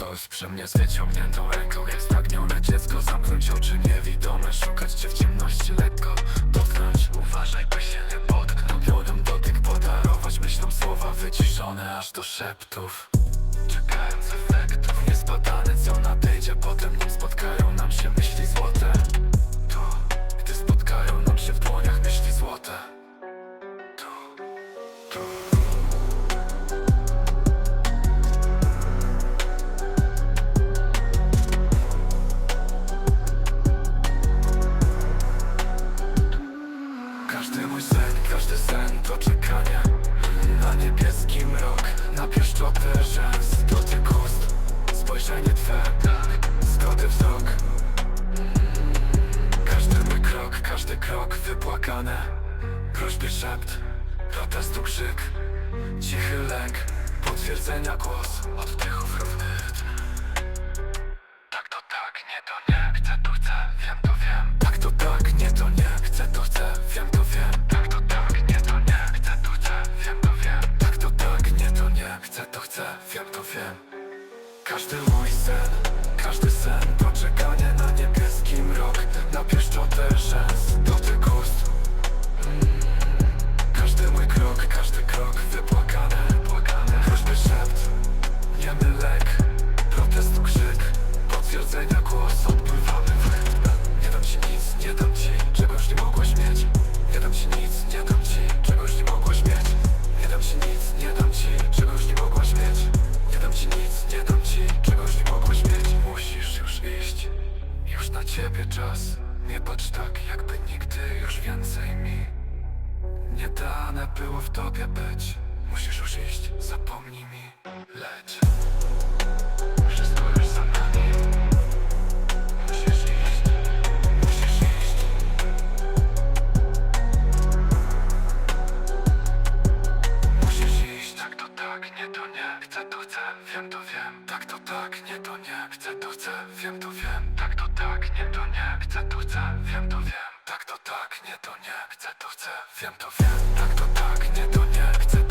Ktoś przy mnie z wyciągniętą ręką. Jest pragnione dziecko Zamknąć oczy niewidome Szukać cię w ciemności lekko Dotknąć, uważaj by się nie potknął. Piorem dotyk podarować Myślą słowa wyciszone aż do szeptów. Czekając efektów Niezbadane co nadejdzie Potem czekanie Na niebieski mrok, na pieszczotę rzęs Dotyk ust, spojrzenie Twe Zgody wzrok. Każdy mój krok, każdy krok wypłakane. Prośby szept, protestu krzyk. Cichy lęk, potwierdzenia głos Oddechów równy Każdy mój sen, każdy sen To czekanie na niebieski mrok Na pieszczotę rzęs, dotyk ust Mm. Każdy mój krok, każdy krok wypłakany, wypłakany Prośby szept, lek Nie patrz tak, jakby nigdy już więcej mi Nie dane było w tobie być. Musisz już iść, zapomnij mi Leć Wszystko już za nami. Musisz iść Musisz iść. Musisz iść Tak to tak, nie to nie. Chcę to chcę, wiem to wiem. Tak to tak, nie to nie. Chcę to chcę, wiem to wiem Tak to nie to nie Chcę to chcę, wiem to wiem. Tak to tak, nie to nie Chcę to chcę, wiem to wiem. Tak to tak, nie to nie